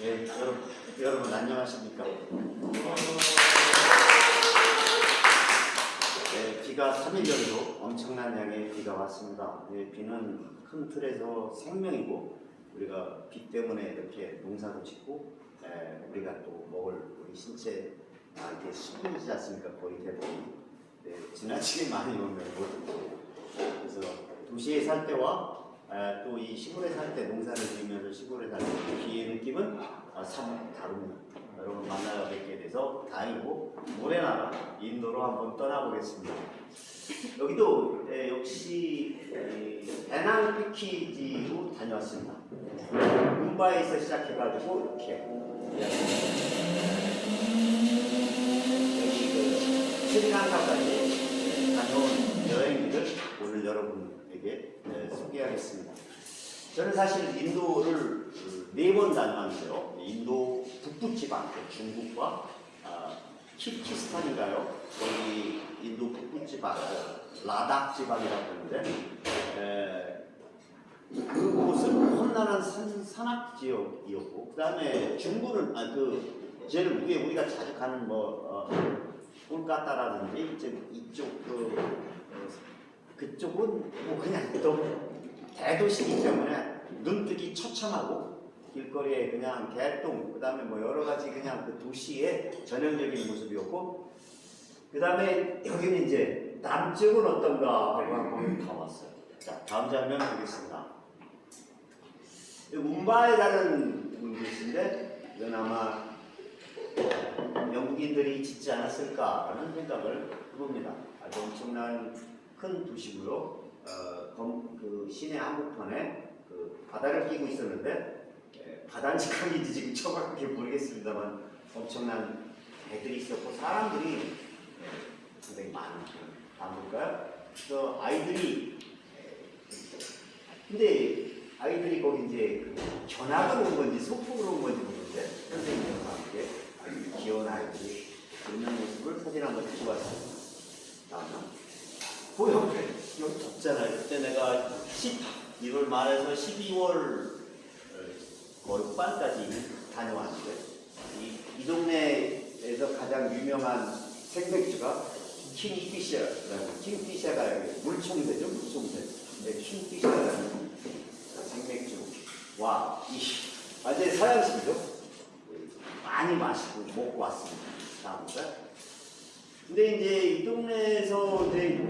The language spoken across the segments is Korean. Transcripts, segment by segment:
네, 여러분, 여러분 안녕하십니까? 네, 비가 3일 정도 엄청난 양의 비가 왔습니다. 네, 비는 큰 틀에서 생명이고 우리가 비 때문에 이렇게 농사도 짓고 에, 우리가 또 먹을 우리 신체 아, 이게 수분이지 않습니까? 거의 대부분 네, 지나치게 많이 오면 못 그래서 도시에 살 때와 또 이 시골에 살 때 농사를 지으면서 때 비의 느낌은 아, 참 다릅니다. 여러분 만나 뵙게 돼서 다행이고 모래나라 인도로 한번 떠나보겠습니다. 여기도 에, 역시 에, 배낭 패키지로 다녀왔습니다. 문바이에서 시작해가지고 이렇게 그 스리랑카까지 다녀온 여행기를 오늘 여러분 에게 에, 소개하겠습니다. 저는 사실 인도를 네 번 다녀왔는데요. 인도 북부 지방, 그 중국과 아, 키르기스탄인가요? 거기 인도 북부 지방, 그 라닥 지방이라고 하는데 에, 그곳은 험난한 산, 산악 지역이었고 그 다음에 중부는 아, 그 제일 위에 우리가 자주 가는 뭐 어, 콜카타라든지 이쪽, 이쪽 그 어, 그쪽은 뭐 그냥 또 대도시이기 때문에 눈뜨기 처참하고 길거리에 그냥 개똥 그 다음에 뭐 여러 가지 그냥 그 도시의 전형적인 모습이었고 그 다음에 여기는 이제 남쪽은 어떤가 하고 한번 가봤어요. 자 다음 장면 보겠습니다. 이 문바에 가는 곳인데 이건 아마 영국인들이 짓지 않았을까라는 생각을 해봅니다. 아주 엄청난 큰 도시고요. 어, 검- 그 시내 한복판에 그 바다를 끼고 있었는데 에, 바다인지 강인지 지금 정확하게 모르겠습니다만 엄청난 배들이 있었고 사람들이 에, 상당히 많은 안 볼까요? 그 아이들이 에, 근데 아이들이 거기 이제 그 견학을 온 건지 소풍을 온 건지 모르는데 선생님과 함께 귀여운 아이들이 있는 모습을 사진 한번 찍어 왔습니다. 다음은 보여 그래 여기 덥잖아요. 그때 내가 10, 1월 말에서 12월 거의 후반까지 다녀왔는데 이, 이 동네에서 가장 유명한 생맥주가 킹피셔라는 킹피셔가 물총새죠 물총새 네, 킹피셔라는 생맥주. 와 이 완전 서양식이죠? 많이 마시고 먹고 왔습니다. 다음부터 근데 이제 이 동네에서 이제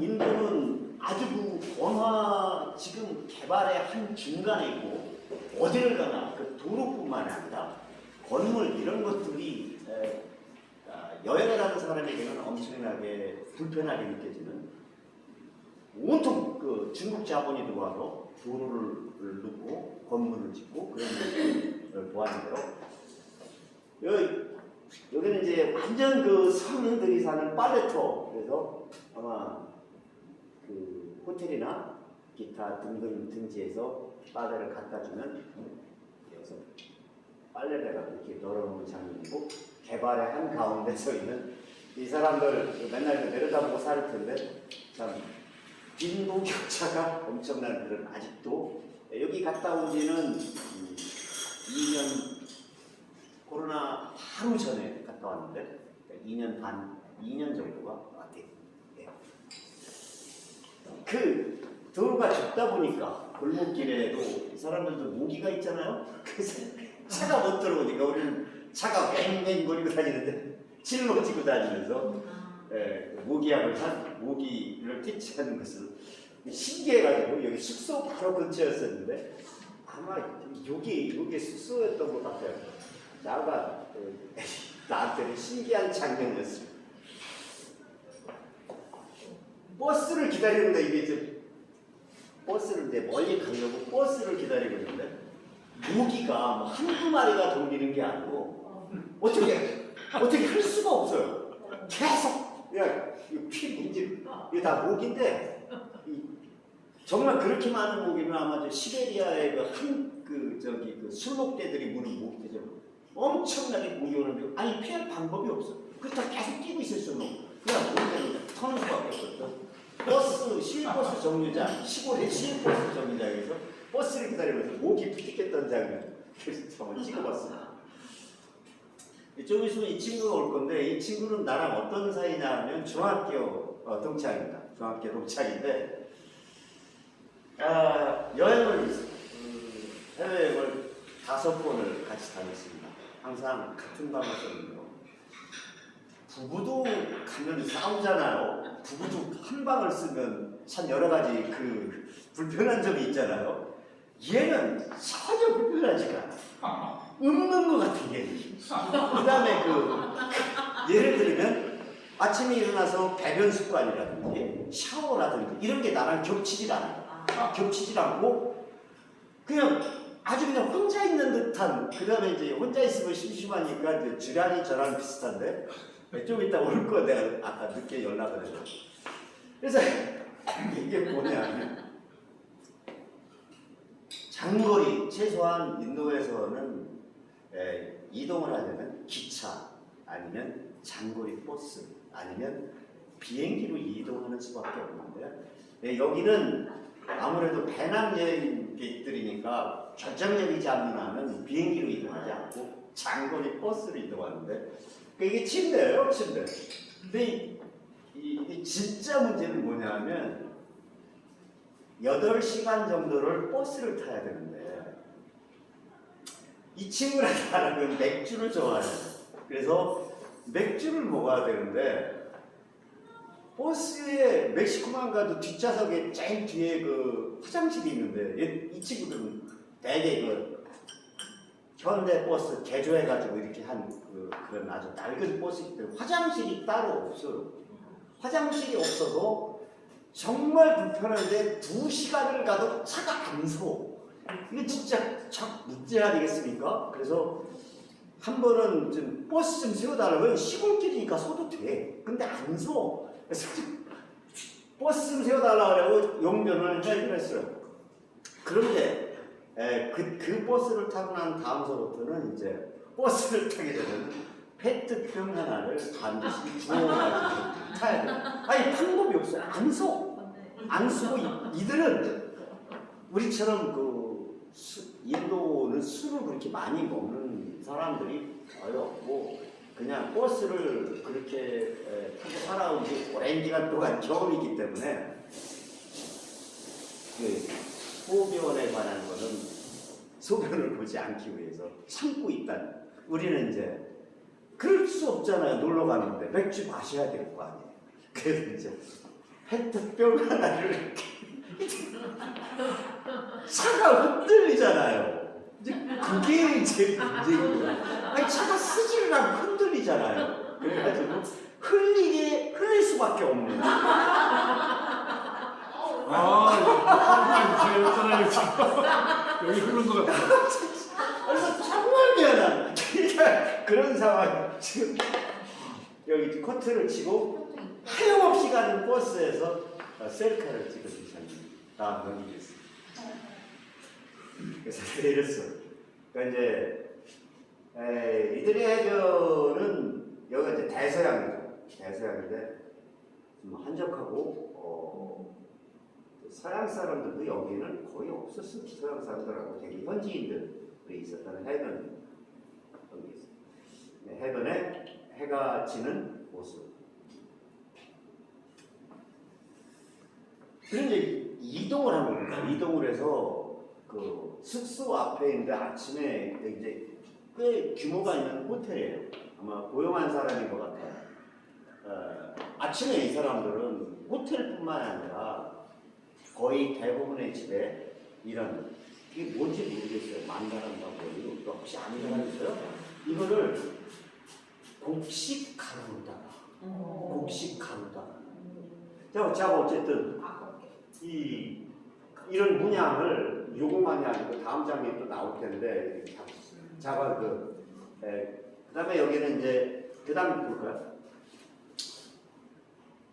인도는 아주 그 원화 지금 개발의 한 중간에 있고 어디를 가나 그 도로뿐만 아니라 건물 이런 것들이 에, 아, 여행을 하는 사람에게는 엄청나게 불편하게 느껴지는 온통 그 중국 자본이 들어와서 도로를 넣고 건물을 짓고 그런 것들을 보았는데요. 여기 여기는 이제 완전 그 성인들이 사는 빨래터. 그래서 아마 그 호텔이나 기타 등등 등지에서 빨래를 갖다 주면 여기서 갖고 이렇게 널어놓은 장면이고 개발의 한 가운데 서 있는 이 사람들 맨날 그 내려다보고 살 텐데 참 빈도 격차가 엄청난 그런 아직도 여기 갔다 온 지는 음, 2년 코로나 바로 전에 갔다 왔는데 2년 반, 2년 정도가 같아요. 예. 그 도로가 좁다 보니까 골목길에도 사람들도 모기가 있잖아요. 그래서 차가 못 들어오니까 우리는 차가 뺑뺑거리고 다니는데 짊어지고 다니면서 예, 모기약을 한 모기를 퇴치하는 것을 신기해가지고 여기 숙소 바로 근처였었는데 아마 여기 여기 숙소였던 것 같아요. 나가 그, 나한테는 신기한 장면이었습니다. 버스를 기다리는데 이게 이제 버스를 이제 멀리 가려고 버스를 기다리고 있는데 모기가 뭐 한두 마리가 돌리는 게 아니고 어떻게 어떻게 할 수가 없어요. 계속 그냥 피 문지 이게 다 모기인데 이, 정말 그렇게 많은 모기는 아마 저 시베리아의 그한그 저기 그 술목대들이 무는 모기죠. 엄청나게 모기 오는데 아니 피할 방법이 없어. 그렇다 계속 뛰고 있을 수는 없고 그냥 모기는 터는 수밖에 없었죠. 버스 시외버스 정류장 시골의 시외버스 정류장에서 버스를 기다리면서 모기 푸틱했던 장면 그래서 한번 찍어봤습니다. 좀 있으면 이 친구가 올 건데 이 친구는 나랑 어떤 사이냐면 중학교 어, 동창입니다. 중학교 동창인데 아, 여행을 음, 해외여행을 다섯 번을 같이 다녔습니다. 항상 같은 방을 썼는데요. 부부도 가면 싸우잖아요. 부부도 한 방을 쓰면 참 여러 가지 그 불편한 점이 있잖아요. 얘는 전혀 불편하지가 않아. 없는 것 같은 게. 그 다음에 그, 예를 들면 아침에 일어나서 배변 습관이라든지 샤워라든지 이런 게 나랑 겹치질 않아요. 겹치질 않고 그냥 아주 그냥 혼자 있는 듯한 그 다음에 이제 혼자 있으면 심심하니까 이제 주량이 저랑 비슷한데? 좀 이따 올 거 내가 아까 늦게 연락을 해서. 그래서 이게 뭐냐면 장거리 최소한 인도에서는 에, 이동을 하려면 기차 아니면 장거리 버스 아니면 비행기로 이동하는 수밖에 없는데 예, 여기는 아무래도 배낭 여행객들이니까 결정적이지 않는 한은 비행기로 이동하지 않고 장거리 버스로 이동하는데 그러니까 이게 침대예요 침대. 근데 이, 이, 이 진짜 문제는 뭐냐면 8시간 정도를 버스를 타야 되는데 이 친구랑 나랑은 맥주를 좋아해요. 그래서 맥주를 먹어야 되는데 버스에 멕시코만 가도 뒷좌석에 제일 뒤에 그 화장실이 있는데 얘- 이 친구들은 대개 그 현대 버스 개조해가지고 이렇게 한 그, 그런 아주 낡은 버스이기 화장실이 따로 없어요. 화장실이 없어서 정말 불편한데 두 시간을 가도 차가 안 서. 이게 진짜 참 문제 아니겠습니까? 그래서 한 번은 좀 버스 좀 세워달라고 시골길이니까 서도 돼. 근데 안 서. 그래서 버스 좀 세워달라고 용변을 해주려 했어요. 그런데 에, 그, 그 버스를 타고 난 다음서부터는 이제 버스를 타게 되면 페트병 하나를 반드시 주워가지고 타야 돼. 아니 방법이 없어요. 안 서. 안 쓰고 이- 이들은 우리처럼 그 수- 인도는 술을 그렇게 많이 먹는 사람들이 거의 없고 그냥 버스를 그렇게 에, 타고 살아온 지 오랜 기간 동안 경험이기 때문에 그 소변에 관한 거는 소변을 보지 않기 위해서 참고 있다는 우리는 이제 그럴 수 없잖아요. 놀러 가는데 맥주 마셔야 될 거 아니에요. 그래서 이제 페트병 하나를 이렇게 차가 흔들리잖아요. 이제 그게 이제 문제인 거예요 아니 차가 쓰지를 않고 흔들리잖아요. 그래가지고 흘리게 흘릴 수밖에 없는 아, 제가 떠나요 지금 여기 흐른 것 같아. 그래서 정말 미안한 그러니까 그런 상황 지금 여기 커트를 치고 하염없이 가는 버스에서 어, 셀카를 찍어주셨는데 다 넘기겠습니다. 그래서 이랬어. 그러니까 이제 에, 이들의 해변은 여기가 이제 대서양이죠. 대서양인데 좀 한적하고 어, 서양 사람들도 여기는 거의 없었어요. 서양 사람들하고 되게 현지인들이 있었다는 해변 여기 있어요. 네, 해변에 해가 지는 모습. 이제 이동을 한 겁니다. 이동을 해서 그 숙소 앞에 있는데 아침에 이제 꽤 규모가 있는 호텔이에요. 아마 고용한 사람인 것 같아요. 어, 아침에 이 사람들은 호텔뿐만 아니라 거의 대부분의 집에 이런 이게 뭔지 모르겠어요. 만다란다고 이거 사람 있어요? 이거를 곡식 가루로다가 곡식 가루다가 자, 자 어쨌든 이 이런 문양을 요것만이 아니고 다음 장에 또 나올 텐데 작은 그 에, 그다음에 여기는 이제 그다음 볼까요?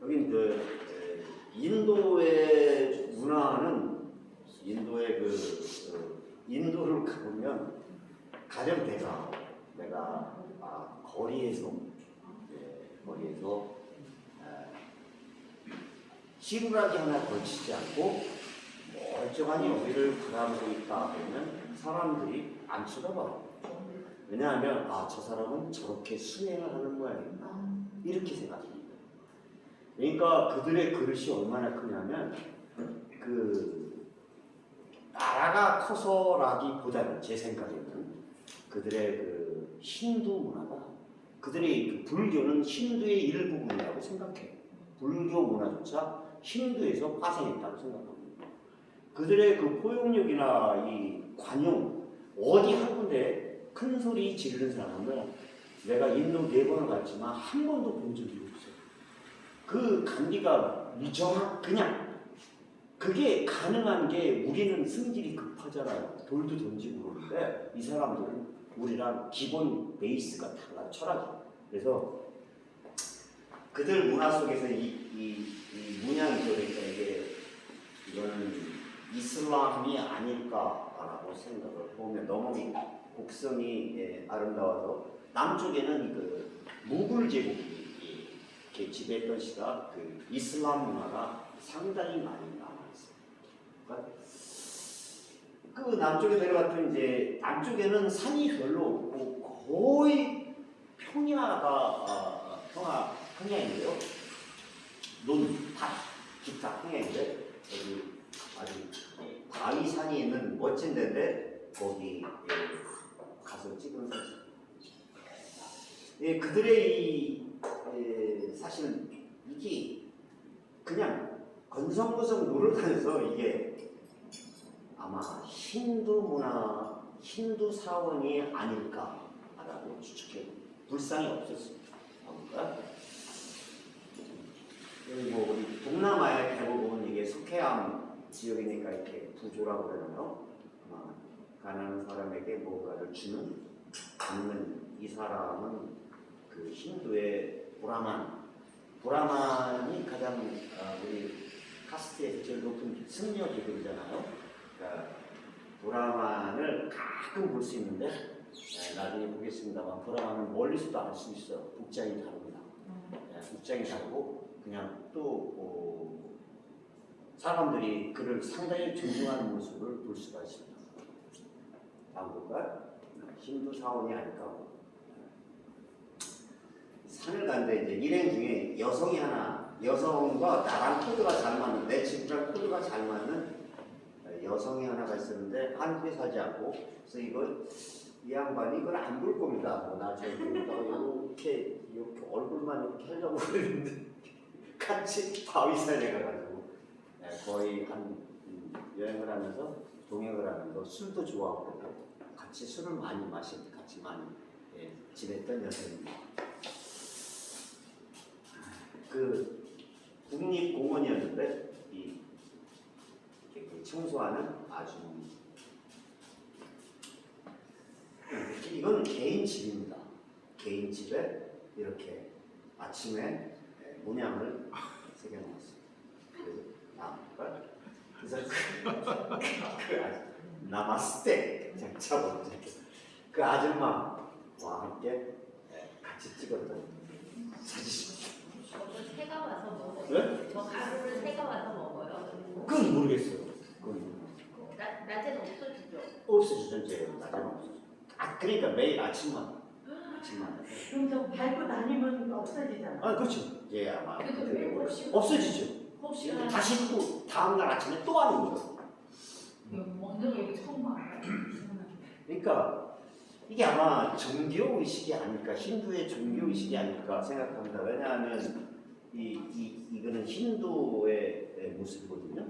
여긴 그 에, 인도의 문화는 인도의 그, 그 인도를 가보면 가령 내가 내가 아, 거리에서 예, 거리에서 에, 시루라기 하나 걸치지 않고 멀쩡하니 여기를 바라보고 있다 보면 사람들이 안 쳐다봐. 왜냐하면 아 저 사람은 저렇게 수행을 하는 모양이구나 이렇게 생각합니다. 그러니까 그들의 그릇이 얼마나 크냐면 그 나라가 커서라기보다는 제 생각에는 그들의 그 힌두 문화가 그들의 그 불교는 힌두의 일부분이라고 생각해. 불교 문화조차 힌두에서 파생했다고 생각합니다. 그들의 그 포용력이나 이 관용 어디 한 군데 큰 소리 지르는 사람은 내가 인도 네 번을 갔지만 한 번도 본 적이 없어요. 그 감기가 무정 그냥 그게 가능한 게 우리는 승질이 급하잖아요. 돌도 던지고 그러는데 이 사람들은 우리랑 기본 베이스가 달라 철학이. 그래서 그들 문화 속에서 이, 이, 이 문양이죠. 그러니까 이게 이거는 이슬람이 아닐까라고 생각을 보면 너무 곡성이 예, 아름다워서 남쪽에는 그 무굴 제국이 지배했던 시가 그 이슬람 문화가 상당히 많이. 그 남쪽에 내려갔더니 이제 남쪽에는 산이 별로 없고 거의 평야가 아, 평야 평야인데요. 논 밭 기타 평야인데 여기 아주 바위 산이 있는 멋진 데인데 거기 예, 가서 찍은 사진. 예, 그들의 이 예, 사실 이게 그냥 건성건성 노력하면서 이게 아마 힌두 문화, 힌두 사원이 아닐까라고 추측해 불상이 없었습니다. 그리고 우리 동남아의 대부분 이게 석회암 지역이니까 이렇게 부조라고 그러나요? 아마 가난한 사람에게 뭔가를 주는 받는 이 사람은 그 힌두의 브라만 브라만이 가장 어, 우리 카스트에서 제일 높은 승려 계급이잖아요. 그러니까 브라만을 가끔 볼 수 있는데 네, 나중에 보겠습니다만 브라만은 멀리서도 알 수 있어요. 복장이 다릅니다. 네, 복장이 다르고 그냥 또 어, 사람들이 그를 상당히 존중하는 모습을 볼 수가 있습니다. 다음 볼까요? 힌두 사원이 아닐까 산을 가는데 이제 일행 중에 여성이 하나 여성과 나랑 코드가 잘 맞는 내 친구랑 코드가 잘 맞는 여성이 하나가 있었는데 한국에 살지 않고 그래서 이걸 이 양반이 이걸 안 볼 겁니다. 뭐 나중에 이렇게 이렇게 얼굴만 이렇게 하려고 그랬는데 같이 바위산에 가가지고 네, 거의 한 음, 여행을 하면서 동행을 하면서 술도 좋아하고 같이 술을 많이 마시 같이 많이 예, 지냈던 여성입니다. 그 국립공원이었는데 이그 청소하는 아주 이렇게 이건 개인 집입니다. 개인 집에 이렇게 아침에 예, 문양을. 그래서 아, 그래서 그, 그 아- 나마스테 장차고 그 아줌마와 함께 예, 같이 찍었던 사진. 새가 와서 먹어요. 네? 저 가루를 새가 와서 먹어요. 그건 모르겠어요. 그건. 나, 낮에는 없어지죠. 없어지죠 이제 낮에는 없어져. 아 그러니까 매일 아침만 아침만. 그럼 저 밟고 다니면 없어지잖아. 아 그렇죠. 예 아마 그래도 왜 혹시- 없어지죠. 혹시 다시 또 다음 날 아침에 또 하는 거죠. 먹는 거 처음 알아요. 그러니까 이게 아마 종교 의식이 아닐까 힌두의 종교 의식이 아닐까 생각합니다. 왜냐하면 이, 이 이거는 힌두의 모습이거든요.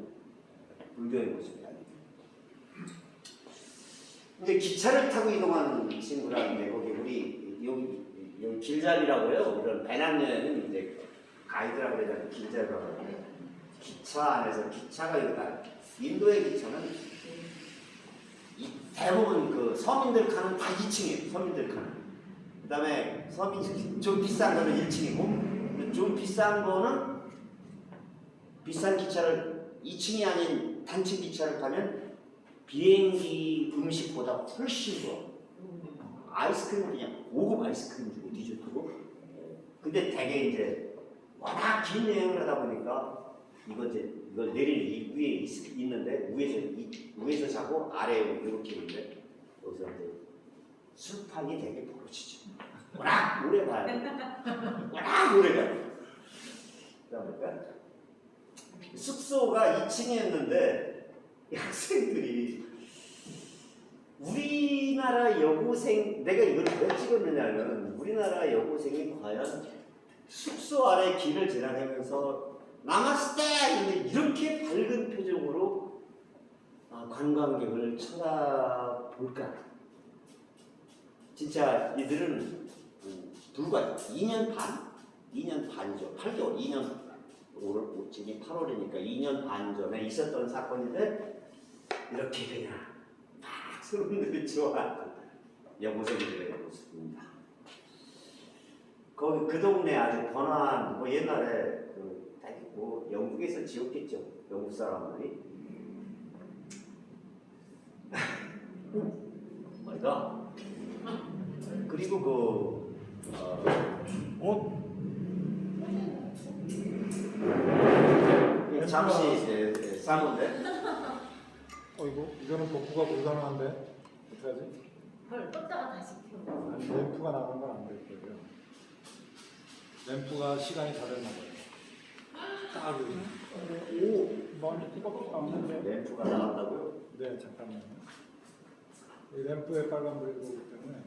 불교의 모습이 아니에요. 근데 기차를 타고 이동하는 친구라는데 거기 우리 여기 여기 길잡이라고 해요. 이런 배낭여행은 이제 가이드라고 그러잖아요. 길잡이라고 하는데 기차 안에서 기차가 있다. 인도의 기차는 이 대부분 그 서민들 칸은 다 2층이에요. 서민들 칸은. 그 다음에 서민 좀 비싼 거는 1층이고 좀 비싼 거는 비싼 기차를 2층이 아닌 단층 기차를 타면 비행기 음식보다 훨씬 더 아이스크림 그냥 고급 아이스크림 주고 디저트고 근데 대개 이제 워낙 긴 여행을 하다 보니까 이거 이제 이걸 내리는 이 위에 있, 있는데 위에서 이, 위에서 자고 아래에 이렇게 있는데 거기서 이제 술판이 되게 벌어지죠. 워낙 오래 봐야 돼. 워낙 오래 가요. 그러다 보니까 숙소가 2층이었는데 학생들이 우리나라 여고생 내가 이걸 왜 찍었느냐면 우리나라 여고생이 과연 숙소 아래 길을 지나가면서 나마스테 이런데 이렇게 밝은 표정으로 아, 관광객을 쳐다볼까? 진짜 이들은 음, 불과 2년 반? 2년 반이죠. 8개월, 2년 올 지금 8월이니까 2년 반 전에 있었던 사건인데 이렇게 그냥 막 사람들이 좋아하는 여고생들의 모습입니다. 거기 그 동네 아주 번화한 뭐 옛날에 뭐 영국에서 지었겠죠 영국 사람들이 말이다 그리고 그 어, 옷 예, 잠시 예, 예, 사는데 어이구 이거는 복구가 불가능한데 어떡하지? 헐 떴다가 다시 켜. 아니, 램프가 나간 건안 될 거예요. 램프가 시간이 다 됐나 봐요. 딱 여기. 오 많이 뜨겁지 않는데? 램프가 나간다고요? 네 잠깐만요. 이 램프에 빨간 불이 들어오기 때문에